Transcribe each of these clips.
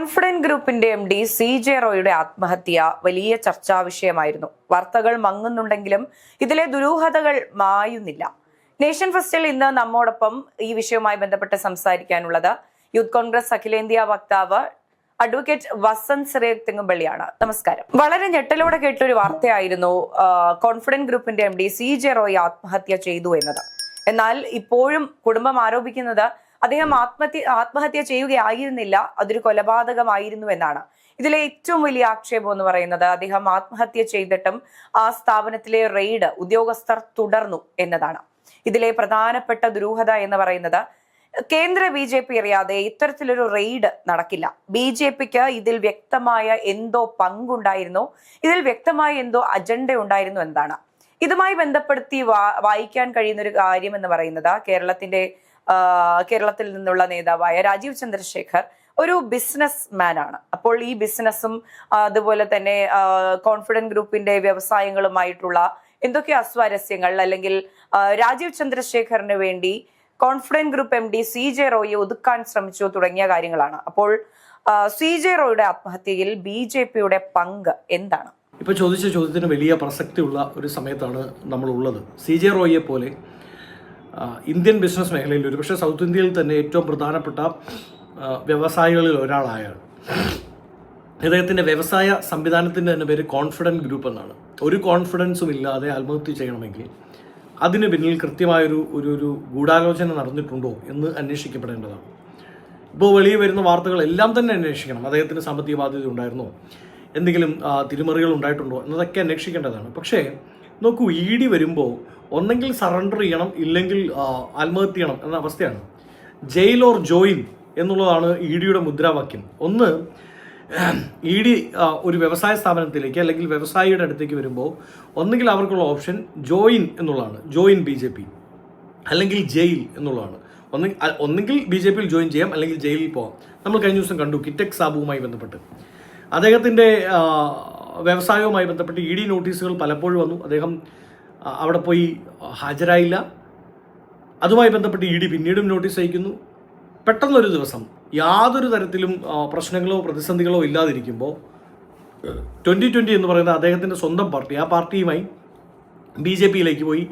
Confident ഗ്രൂപ്പിന്റെ M D C J റോയുടെ ആത്മഹത്യ വലിയ ചർച്ചാ വിഷയമായിരുന്നു. വാർത്തകൾ മങ്ങുന്നുണ്ടെങ്കിലും ഇതിലെ ദുരൂഹതകൾ മായുന്നില്ല. നേഷൻ ഫസ്റ്റിൽ ഇന്ന് നമ്മോടൊപ്പം ഈ വിഷയവുമായി ബന്ധപ്പെട്ട് സംസാരിക്കാനുള്ളത് യൂത്ത് കോൺഗ്രസ് അഖിലേന്ത്യാ വക്താവ് അഡ്വക്കേറ്റ് വസന്ത് സിറേഖ് തെങ്ങുംപള്ളിയാണ് നമസ്കാരം. വളരെ ഞെട്ടലോടെ കേട്ടൊരു വാർത്തയായിരുന്നു കോൺഫിഡന്റ് ഗ്രൂപ്പിന്റെ M D C J Roy ആത്മഹത്യ ചെയ്തു എന്നത്. എന്നാൽ ഇപ്പോഴും കുടുംബം ആരോപിക്കുന്നത് അദ്ദേഹം ആത്മഹത്യ ആത്മഹത്യ ചെയ്യുകയായിരുന്നില്ല. അതൊരു കൊലപാതകമായിരുന്നു എന്നാണ്. ഇതിലെ ഏറ്റവും വലിയ ആക്ഷേപം എന്ന് പറയുന്നത് അദ്ദേഹം ആത്മഹത്യ ചെയ്തിട്ടും ആ സ്ഥാപനത്തിലെ റെയ്ഡ് ഉദ്യോഗസ്ഥർ തുടർന്നു എന്നതാണ്. ഇതിലെ പ്രധാനപ്പെട്ട ദുരൂഹത എന്ന് പറയുന്നത് കേന്ദ്ര ബി ജെ പി അറിയാതെ ഇത്തരത്തിലൊരു റെയ്ഡ് നടക്കില്ല. ബി ജെ പിക്ക് ഇതിൽ വ്യക്തമായ എന്തോ പങ്കുണ്ടായിരുന്നു. ഇതിൽ വ്യക്തമായ എന്തോ അജണ്ട ഉണ്ടായിരുന്നു എന്താണ് ഇതുമായി ബന്ധപ്പെടുത്തി വായിക്കാൻ കഴിയുന്ന ഒരു കാര്യം എന്ന് പറയുന്നത് കേരളത്തിന്റെ കേരളത്തിൽ നിന്നുള്ള നേതാവായ രാജീവ് ചന്ദ്രശേഖർ ഒരു ബിസിനസ് മാൻ ആണ്. അപ്പോൾ ഈ ബിസിനസ്സും അതുപോലെ തന്നെ കോൺഫിഡന്റ് ഗ്രൂപ്പിന്റെ വ്യവസായങ്ങളുമായിട്ടുള്ള എന്തൊക്കെ അസ്വാരസ്യങ്ങൾ അല്ലെങ്കിൽ രാജീവ് ചന്ദ്രശേഖറിന് വേണ്ടി Confident group M D C J റോയെ ഒതുക്കാൻ ശ്രമിച്ചു തുടങ്ങിയ കാര്യങ്ങളാണ്. അപ്പോൾ സി ജെ റോയുടെ ആത്മഹത്യയിൽ ബി ജെ പിയുടെ പങ്ക് എന്താണ്? ഇപ്പോൾ ചോദിച്ച ചോദ്യത്തിന് വലിയ പ്രസക്തിയുള്ള ഒരു സമയത്താണ് നമ്മൾ ഉള്ളത് സി ജെ റോയെ പോലെ ഇന്ത്യൻ ബിസിനസ് മേഖലയിൽ ഒരുപക്ഷെ സൗത്ത് ഇന്ത്യയിൽ തന്നെ ഏറ്റവും പ്രധാനപ്പെട്ട വ്യവസായികളിൽ ഒരാളായ ഇദ്ദേഹത്തിന്റെ വ്യവസായ സംവിധാനത്തിന്റെ തന്നെ പേര് കോൺഫിഡന്റ് ഗ്രൂപ്പ് എന്നാണ്. ഒരു കോൺഫിഡൻസും ഇല്ലാതെ ആത്മഹത്യ ചെയ്യണമെങ്കിൽ അതിന് പിന്നിൽ കൃത്യമായൊരു ഒരു ഒരു ഗൂഢാലോചന നടന്നിട്ടുണ്ടോ എന്ന് അന്വേഷിക്കപ്പെടേണ്ടതാണ്. ഇപ്പോൾ വെളിയിൽ വരുന്ന വാർത്തകളെല്ലാം തന്നെ അന്വേഷിക്കണം. അദ്ദേഹത്തിന് സാമ്പത്തിക ബാധ്യത ഉണ്ടായിരുന്നോ? എന്തെങ്കിലും തിരിമറികൾ ഉണ്ടായിട്ടുണ്ടോ? എന്നതൊക്കെ അന്വേഷിക്കേണ്ടതാണ്. പക്ഷേ നോക്കൂ ഇ ഡി വരുമ്പോൾ ഒന്നെങ്കിൽ സറണ്ടർ ചെയ്യണം ഇല്ലെങ്കിൽ ആത്മഹത്യ ചെയ്യണം എന്ന അവസ്ഥയാണ്. ജയിൽ ഓർ ജോയിൻ എന്നുള്ളതാണ് ഇ ഡിയുടെ മുദ്രാവാക്യം. ഒന്ന് ഇ ഡി ഒരു വ്യവസായ സ്ഥാപനത്തിലേക്ക് അല്ലെങ്കിൽ വ്യവസായിയുടെ അടുത്തേക്ക് വരുമ്പോൾ ഒന്നുകിൽ അവർക്കുള്ള ഓപ്ഷൻ ജോയിൻ എന്നുള്ളതാണ്. ജോയിൻ ബി ജെ പി അല്ലെങ്കിൽ ജയിൽ എന്നുള്ളതാണ്. ഒന്ന് ഒന്നെങ്കിൽ ബി ജെ പിയിൽ ജോയിൻ ചെയ്യാം അല്ലെങ്കിൽ ജയിലിൽ പോകാം നമ്മൾ കഴിഞ്ഞ ദിവസം കണ്ടു കിറ്റക് സാബുവുമായി ബന്ധപ്പെട്ട്. അദ്ദേഹത്തിന്റെ വ്യവസായവുമായി ബന്ധപ്പെട്ട് ഇ ഡി നോട്ടീസുകൾ പലപ്പോഴും വന്നു. അദ്ദേഹം അവിടെ പോയി ഹാജരായില്ല. അതുമായി ബന്ധപ്പെട്ട് ഇ ഡി പിന്നീടും നോട്ടീസ് അയക്കുന്നു. പെട്ടെന്നൊരു ദിവസം യാതൊരു തരത്തിലും പ്രശ്നങ്ങളോ പ്രതിസന്ധികളോ ഇല്ലാതിരിക്കുമ്പോൾ ട്വന്റി ട്വന്റി എന്ന് പറയുന്ന അദ്ദേഹത്തിന്റെ സ്വന്തം പാർട്ടി ആ പാർട്ടിയുമായി ബി ജെ പിയിലേക്ക് പോയി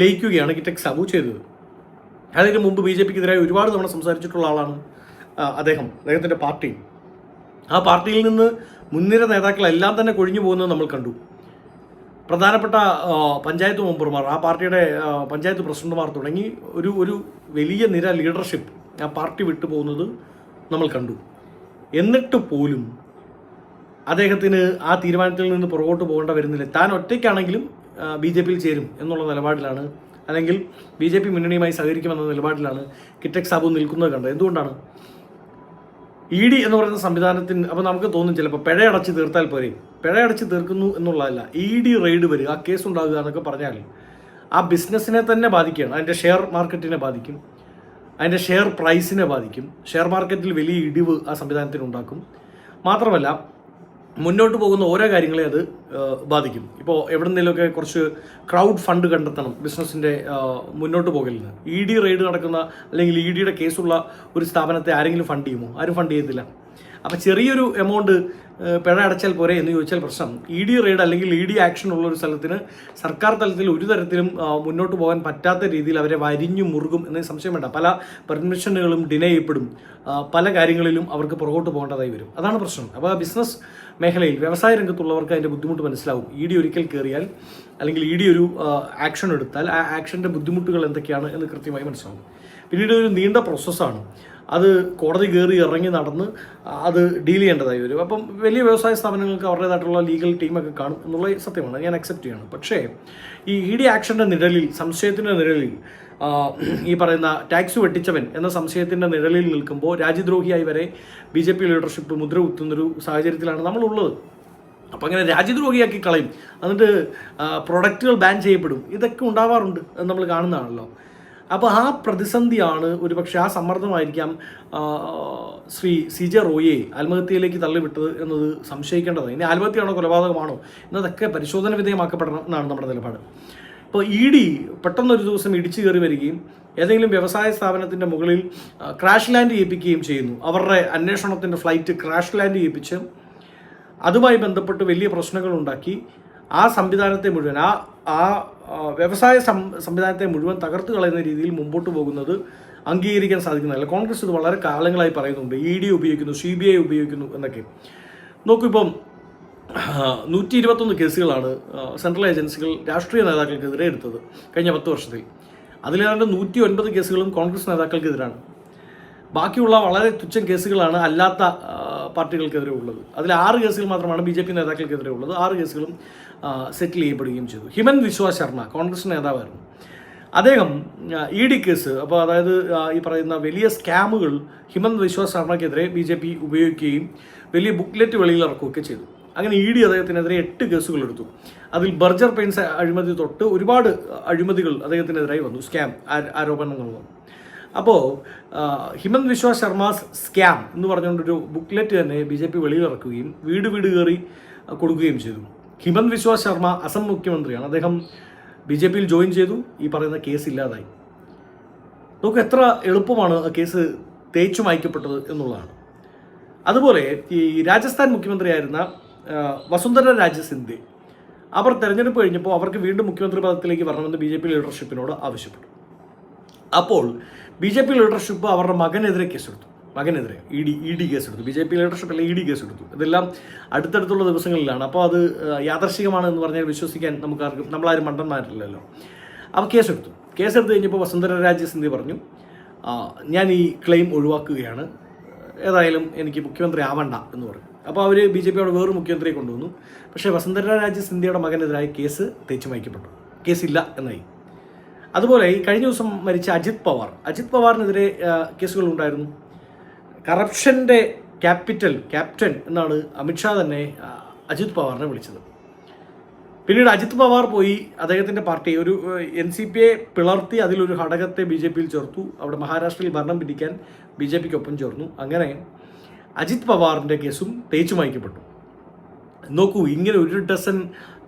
ലയിക്കുകയാണ് കിറ്റക് സബു ചെയ്തത്. അതിന് മുമ്പ് ബി ജെ പിക്കെതിരായി ഒരുപാട് തവണ സംസാരിച്ചിട്ടുള്ള ആളാണ് അദ്ദേഹം അദ്ദേഹത്തിന്റെ പാർട്ടി. ആ പാർട്ടിയിൽ നിന്ന് മുൻനിര നേതാക്കളെല്ലാം തന്നെ കൊഴിഞ്ഞു പോകുന്നത് നമ്മൾ കണ്ടു. പ്രധാനപ്പെട്ട പഞ്ചായത്ത് മെമ്പർമാർ ആ പാർട്ടിയുടെ പഞ്ചായത്ത് പ്രസിഡന്റുമാർ തുടങ്ങി ഒരു ഒരു വലിയ നിര ലീഡർഷിപ്പ് ആ പാർട്ടി വിട്ടുപോകുന്നത് നമ്മൾ കണ്ടു. എന്നിട്ട് പോലും അദ്ദേഹത്തിന് ആ തീരുമാനത്തിൽ നിന്ന് പുറകോട്ട് പോകേണ്ട വരുന്നില്ല. താൻ ഒറ്റയ്ക്കാണെങ്കിലും ബി ജെ പിയിൽ ചേരും എന്നുള്ള നിലപാടിലാണ്. അല്ലെങ്കിൽ ബി ജെ പി മുന്നണിയുമായി സഹകരിക്കുമെന്ന നിലപാടിലാണ് കിറ്റക് സാബു നിൽക്കുന്നത് കണ്ടത്. എന്തുകൊണ്ടാണ്? ഇ ഡി എന്ന് പറയുന്ന സംവിധാനത്തിന് അപ്പോൾ നമുക്ക് തോന്നും ചിലപ്പോൾ പിഴയടച്ച് തീർത്താൽ പോരെ. പിഴയടച്ച് തീർക്കുന്നു എന്നുള്ളതല്ല. ഇ ഡി റെയ്ഡ് വരിക ആ കേസ് ഉണ്ടാകുക എന്നൊക്കെ പറഞ്ഞാൽ ആ ബിസിനസ്സിനെ തന്നെ ബാധിക്കുകയാണ്. അതിന്റെ ഷെയർ മാർക്കറ്റിനെ ബാധിക്കും. അതിന്റെ ഷെയർ പ്രൈസിനെ ബാധിക്കും. ഷെയർ മാർക്കറ്റിൽ വലിയ ഇടിവ് ആ സംവിധാനത്തിന് ഉണ്ടാക്കും. മാത്രമല്ല മുന്നോട്ട് പോകുന്ന ഓരോ കാര്യങ്ങളെ അത് ബാധിക്കും. ഇപ്പോൾ എവിടെന്നെങ്കിലുമൊക്കെ കുറച്ച് ക്രൗഡ് ഫണ്ട് കണ്ടെത്തണം ബിസിനസ്സിന്റെ മുന്നോട്ട് പോകലിന്. ഇ ഡി റെയ്ഡ് നടക്കുന്ന അല്ലെങ്കിൽ ഇ ഡിയുടെ കേസുള്ള ഒരു സ്ഥാപനത്തെ ആരെങ്കിലും ഫണ്ട് ചെയ്യുമോ? ആരും ഫണ്ട് ചെയ്യത്തില്ല. അപ്പോൾ ചെറിയൊരു എമൗണ്ട് പിഴ അടച്ചാൽ പോരെ എന്ന് ചോദിച്ചാൽ പ്രശ്നം. ഇ ഡി റെയ്ഡ് അല്ലെങ്കിൽ ഇ ഡി ആക്ഷൻ ഉള്ള ഒരു സ്ഥലത്തിന് സർക്കാർ തലത്തിൽ ഒരു തരത്തിലും മുന്നോട്ട് പോകാൻ പറ്റാത്ത രീതിയിൽ അവരെ വരിഞ്ഞു മുറുകും എന്ന് സംശയം വേണ്ട. പല പെർമിഷനുകളും ഡിനേ ചെയ്യപ്പെടും. പല കാര്യങ്ങളിലും അവർക്ക് പുറകോട്ട് പോകേണ്ടതായി വരും. അതാണ് പ്രശ്നം. അപ്പോൾ ബിസിനസ് മേഖലയിൽ വ്യവസായ രംഗത്തുള്ളവർക്ക് അതിന്റെ ബുദ്ധിമുട്ട് മനസ്സിലാവും. ഇ ഡി ഒരിക്കൽ കയറിയാൽ അല്ലെങ്കിൽ ഇ ഡി ഒരു ആക്ഷൻ എടുത്താൽ ആ ആക്ഷന്റെ ബുദ്ധിമുട്ടുകൾ എന്തൊക്കെയാണ് എന്ന് കൃത്യമായി മനസ്സിലാവും. പിന്നീട് ഒരു നീണ്ട പ്രോസസ്സാണ് അത് കോടതി കയറി ഇറങ്ങി നടന്ന് അത് ഡീൽ ചെയ്യേണ്ടതായി വരും. അപ്പം വലിയ വ്യവസായ സ്ഥാപനങ്ങൾക്ക് അവരുടേതായിട്ടുള്ള ലീഗൽ ടീമൊക്കെ കാണും എന്നുള്ള സത്യമാണ്. ഞാൻ അക്സെപ്റ്റ് ചെയ്യണം. പക്ഷേ ഈ ഇ ഡി ആക്ഷന്റെ നിഴലിൽ സംശയത്തിന്റെ നിഴലിൽ ഈ പറയുന്ന ടാക്സ് വെട്ടിച്ചവൻ എന്ന സംശയത്തിന്റെ നിഴലിൽ നിൽക്കുമ്പോൾ രാജ്യദ്രോഹിയായി വരെ ബി ജെ പി ലീഡർഷിപ്പ് മുദ്ര കുത്തുന്നൊരു സാഹചര്യത്തിലാണ് നമ്മളുള്ളത്. അപ്പോൾ അങ്ങനെ രാജ്യദ്രോഹിയാക്കി കളയും. എന്നിട്ട് പ്രൊഡക്റ്റുകൾ ബാൻ ചെയ്യപ്പെടും. ഇതൊക്കെ ഉണ്ടാവാറുണ്ട് എന്ന് നമ്മൾ കാണുന്നതാണല്ലോ. അപ്പോൾ ആ പ്രതിസന്ധിയാണ് ഒരുപക്ഷെ ആ സമ്മർദ്ദമായിരിക്കാം ശ്രീ സി ജെ റോയെ ആത്മഹത്യയിലേക്ക് തള്ളിവിട്ടത് എന്നത് സംശയിക്കേണ്ടത് ഇനി ആത്മഹത്യയാണോ കൊലപാതകമാണോ എന്നതൊക്കെ പരിശോധന വിധേയമാക്കപ്പെടണം എന്നാണ് നമ്മുടെ നിലപാട്. ഇപ്പോൾ ഇ ഡി പെട്ടെന്നൊരു ദിവസം ഇടിച്ചു കയറി വരികയും ഏതെങ്കിലും വ്യവസായ സ്ഥാപനത്തിന്റെ മുകളിൽ ക്രാഷ് ലാൻഡ് ചെയ്യിപ്പിക്കുകയും ചെയ്യുന്നു. അവരുടെ അന്വേഷണത്തിന്റെ ഫ്ലൈറ്റ് ക്രാഷ് ലാൻഡ് ചെയ്യിപ്പിച്ച് അതുമായി ബന്ധപ്പെട്ട് വലിയ പ്രശ്നങ്ങൾ ഉണ്ടാക്കി. ആ സംവിധാനത്തെ മുഴുവൻ ആ ആ വ്യവസായ സംവിധാനത്തെ മുഴുവൻ തകർത്ത് കളയുന്ന രീതിയിൽ മുമ്പോട്ട് പോകുന്നത് അംഗീകരിക്കാൻ സാധിക്കുന്നതല്ല കോൺഗ്രസ് ഇത് വളരെ കാലങ്ങളായി പറയുന്നുണ്ട്. ഇ ഡി ഉപയോഗിക്കുന്നു സി ബി ഐ ഉപയോഗിക്കുന്നു എന്നൊക്കെ. നോക്കൂ ഇപ്പം നൂറ്റി ഇരുപത്തൊന്ന് കേസുകളാണ് സെൻട്രൽ ഏജൻസികൾ രാഷ്ട്രീയ നേതാക്കൾക്കെതിരെ എടുത്തത് കഴിഞ്ഞ പത്ത് വർഷത്തിൽ. അതിലേതാണ്ട് നൂറ്റി ഒൻപത് കേസുകളും കോൺഗ്രസ് നേതാക്കൾക്കെതിരാണ്. ബാക്കിയുള്ള വളരെ തുച്ഛം കേസുകളാണ് അല്ലാത്ത പാർട്ടികൾക്കെതിരെ ഉള്ളത്. അതിൽ ആറ് കേസുകൾ മാത്രമാണ് ബി ജെ പി നേതാക്കൾക്കെതിരെ ഉള്ളത്. ആറ് കേസുകളും സെറ്റിൽ ചെയ്യപ്പെടുകയും ചെയ്തു. ഹിമന്ത് വിശ്വ ശർമ്മ കോൺഗ്രസ് നേതാവായിരുന്നു. അദ്ദേഹം ഇ ഡി കേസ് അപ്പോൾ അതായത് ഈ പറയുന്ന വലിയ സ്കാമുകൾ ഹിമന്ത് വിശ്വ ശർമ്മയ്ക്കെതിരെ ബി ജെ പി ഉപയോഗിക്കുകയും വലിയ ബുക്ക്ലെറ്റ് വെളിയിൽ ഇറക്കുകയൊക്കെ ചെയ്തു. അങ്ങനെ ഇ ഡി അദ്ദേഹത്തിനെതിരെ എട്ട് കേസുകൾ എടുത്തു. അതിൽ ബർജർ പെയിൻസ് അഴിമതി തൊട്ട് ഒരുപാട് അഴിമതികൾ അദ്ദേഹത്തിനെതിരായി വന്നു. സ്കാം ആരോപണങ്ങൾ വന്നു അപ്പോൾ ഹിമന്ത് വിശ്വ ശർമാസ് സ്കാം എന്ന് പറഞ്ഞുകൊണ്ടൊരു ബുക്ക്ലെറ്റ് തന്നെ ബി ജെ പി വെളിയിലിറക്കുകയും വീട് വീട് കയറി കൊടുക്കുകയും ചെയ്തു. ഹിമന്ത് വിശ്വ ശർമ്മ അസം മുഖ്യമന്ത്രിയാണ്. അദ്ദേഹം ബി ജെ പിയിൽ ജോയിൻ ചെയ്തു. ഈ പറയുന്ന കേസ് ഇല്ലാതായി. നമുക്ക് എത്ര എളുപ്പമാണ് ആ കേസ് തേച്ചു മായ്ക്കപ്പെട്ടത് എന്നുള്ളതാണ്. അതുപോലെ ഈ രാജസ്ഥാൻ മുഖ്യമന്ത്രിയായിരുന്ന വസുന്ധര രാജ സിന്ധി. അവർ തെരഞ്ഞെടുപ്പ് കഴിഞ്ഞപ്പോൾ അവർക്ക് വീണ്ടും മുഖ്യമന്ത്രി പദത്തിലേക്ക് വരണമെന്ന് ബി ജെ പി ലീഡർഷിപ്പിനോട് ആവശ്യപ്പെട്ടു. അപ്പോൾ ബി ജെ പി ലീഡർഷിപ്പ് അവരുടെ മകനെതിരെ കേസെടുത്തു. മകനെതിരെ ഇ ഡി ഇ ഡി കേസെടുത്തു. ബി ജെ പി ലീഡർഷിപ്പ് അല്ലെങ്കിൽ ഇ ഡി കേസെടുത്തു. ഇതെല്ലാം അടുത്തടുത്തുള്ള ദിവസങ്ങളിലാണ്. അപ്പോൾ അത് യാദർശികമാണ് എന്ന് പറഞ്ഞാൽ വിശ്വസിക്കാൻ നമുക്ക് ആർക്കും നമ്മളാരും മണ്ടന്മാരില്ലല്ലോ. അപ്പോൾ കേസെടുത്തു. കേസെടുത്ത് കഴിഞ്ഞപ്പോൾ വസുന്ധര രാജ സിന്ധി പറഞ്ഞു ഞാൻ ഈ ക്ലെയിം ഒഴിവാക്കുകയാണ്. ഏതായാലും എനിക്ക് മുഖ്യമന്ത്രി ആവണ്ട എന്ന് പറഞ്ഞു. അപ്പോൾ അവർ ബി ജെ പിയുടെ വേറൊരു മുഖ്യമന്ത്രിയെ കൊണ്ടുവന്നു. പക്ഷേ വസുന്ധര രാജ സിന്ധ്യയുടെ മകനെതിരായ കേസ് തേച്ചു മായ്ക്കപ്പെട്ടു. കേസില്ല എന്നായി. അതുപോലെ ഈ കഴിഞ്ഞ ദിവസം മരിച്ച അജിത് പവാർ. അജിത് പവാറിനെതിരെ കേസുകൾ ഉണ്ടായിരുന്നു. കറപ്ഷന്റെ ക്യാപിറ്റൽ ക്യാപ്റ്റൻ എന്നാണ് അമിത്ഷാ തന്നെ അജിത് പവാറിനെ വിളിച്ചത്. പിന്നീട് അജിത് പവാർ പോയി അദ്ദേഹത്തിന്റെ പാർട്ടി ഒരു എൻ സി പിയെ പിളർത്തി അതിലൊരു ഘടകത്തെ ബി ജെ പിയിൽ ചേർത്തു. അവിടെ മഹാരാഷ്ട്രയിൽ ഭരണം പിടിക്കാൻ ബി ജെ പിക്കൊപ്പം ചേർന്നു. അങ്ങനെ അജിത് പവാറിന്റെ കേസും തേച്ചു മായ്ക്കപ്പെട്ടു നോക്കൂ ഇങ്ങനെ ഒരു ഡസൻ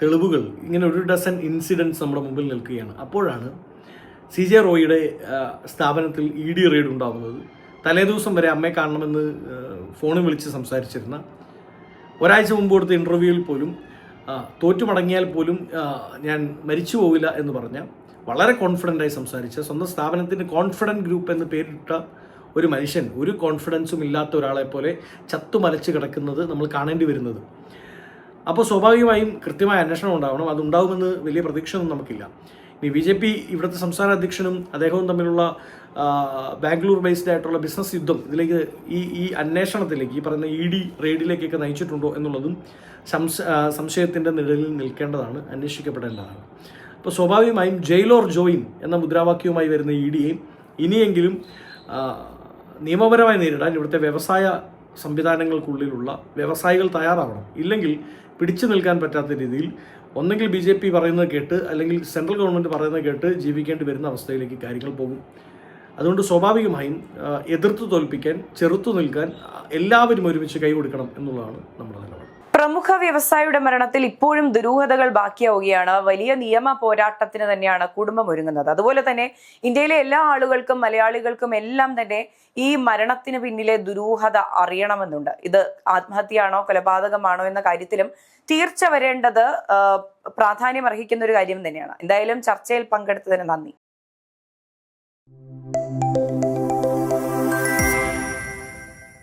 തെളിവുകൾ ഇങ്ങനെ ഒരു ഡസൻ ഇൻസിഡൻസ് നമ്മുടെ മുമ്പിൽ നിൽക്കുകയാണ്. അപ്പോഴാണ് സി ജെ റോയിയുടെ സ്ഥാപനത്തിൽ ഇ ഡി റെയ്ഡ് ഉണ്ടാകുന്നത് തലേദിവസം വരെ അമ്മയെ കാണണമെന്ന് ഫോണിൽ വിളിച്ച് സംസാരിച്ചിരുന്ന ഒരാഴ്ച മുമ്പ് കൊടുത്ത ഇന്റർവ്യൂവിൽ പോലും തോറ്റുമടങ്ങിയാൽ തോറ്റു മടങ്ങിയാൽ പോലും ഞാൻ മരിച്ചു പോവില്ല എന്ന് പറഞ്ഞ വളരെ കോൺഫിഡന്റായി സംസാരിച്ച സ്വന്തം സ്ഥാപനത്തിന്റെ കോൺഫിഡന്റ് ഗ്രൂപ്പ് എന്ന് പേരിട്ട ഒരു മനുഷ്യൻ ഒരു കോൺഫിഡൻസും ഇല്ലാത്ത ഒരാളെ പോലെ ചത്തുമലച്ച് കിടക്കുന്നത് നമ്മൾ കാണേണ്ടി വരുന്നത്. അപ്പോൾ സ്വാഭാവികമായും കൃത്യമായ അന്വേഷണം ഉണ്ടാവണം. അതുണ്ടാവുമെന്ന് വലിയ പ്രതീക്ഷയൊന്നും നമുക്കില്ല. ഇനി ബി ജെ പി ഇവിടുത്തെ സംസ്ഥാന അധ്യക്ഷനും അദ്ദേഹവും തമ്മിലുള്ള ബാംഗ്ലൂർ ബേസ്ഡ് ആയിട്ടുള്ള ബിസിനസ് യുദ്ധം ഇതിലേക്ക് ഈ ഈ അന്വേഷണത്തിലേക്ക് ഈ പറയുന്ന ഇ ഡി റെയ്ഡിലേക്കൊക്കെ നയിച്ചിട്ടുണ്ടോ എന്നുള്ളതും സംശ സംശയത്തിന്റെ നിഴലിൽ നിൽക്കേണ്ടതാണ് അന്വേഷിക്കപ്പെടേണ്ടതാണ്. അപ്പോൾ സ്വാഭാവികമായും ജയിലോർ ജോയിൻ എന്ന മുദ്രാവാക്യവുമായി വരുന്ന ഇ ഡിയെ ഇനിയെങ്കിലും ആ, നിയമപരമായി നേരിടാൻ ഇവിടുത്തെ വ്യവസായ സംവിധാനങ്ങൾക്കുള്ളിലുള്ള വ്യവസായികൾ തയ്യാറാവണം. ഇല്ലെങ്കിൽ പിടിച്ചു നിൽക്കാൻ പറ്റാത്ത രീതിയിൽ ഒന്നെങ്കിൽ ബി ജെ പി പറയുന്നത് കേട്ട് അല്ലെങ്കിൽ സെൻട്രൽ ഗവൺമെന്റ് പറയുന്നത് കേട്ട് ജീവിക്കേണ്ടി വരുന്ന അവസ്ഥയിലേക്ക് കാര്യങ്ങൾ പോകും. അതുകൊണ്ട് സ്വാഭാവികമായും എതിർത്ത് തോൽപ്പിക്കാൻ ചെറുത്തു നിൽക്കാൻ എല്ലാവരും ഒരുമിച്ച് കൈ കൊടുക്കണം എന്നുള്ളതാണ് നമ്മുടെ നിലപാട്. പ്രമുഖ വ്യവസായിയുടെ മരണത്തിൽ ഇപ്പോഴും ദുരൂഹതകൾ ബാക്കിയാവുകയാണ്. വലിയ നിയമ പോരാട്ടത്തിന് തന്നെയാണ് കുടുംബം ഒരുങ്ങുന്നത്. അതുപോലെ തന്നെ ഇന്ത്യയിലെ എല്ലാ ആളുകൾക്കും മലയാളികൾക്കും എല്ലാം തന്നെ ഈ മരണത്തിന് പിന്നിലെ ദുരൂഹത അറിയണമെന്നുണ്ട്. ഇത് ആത്മഹത്യയാണോ കൊലപാതകമാണോ എന്ന കാര്യത്തിലും തീർച്ച വരേണ്ടത് പ്രാധാന്യം അർഹിക്കുന്ന ഒരു കാര്യം തന്നെയാണ്. എന്തായാലും ചർച്ചയിൽ പങ്കെടുത്തതിന് നന്ദി.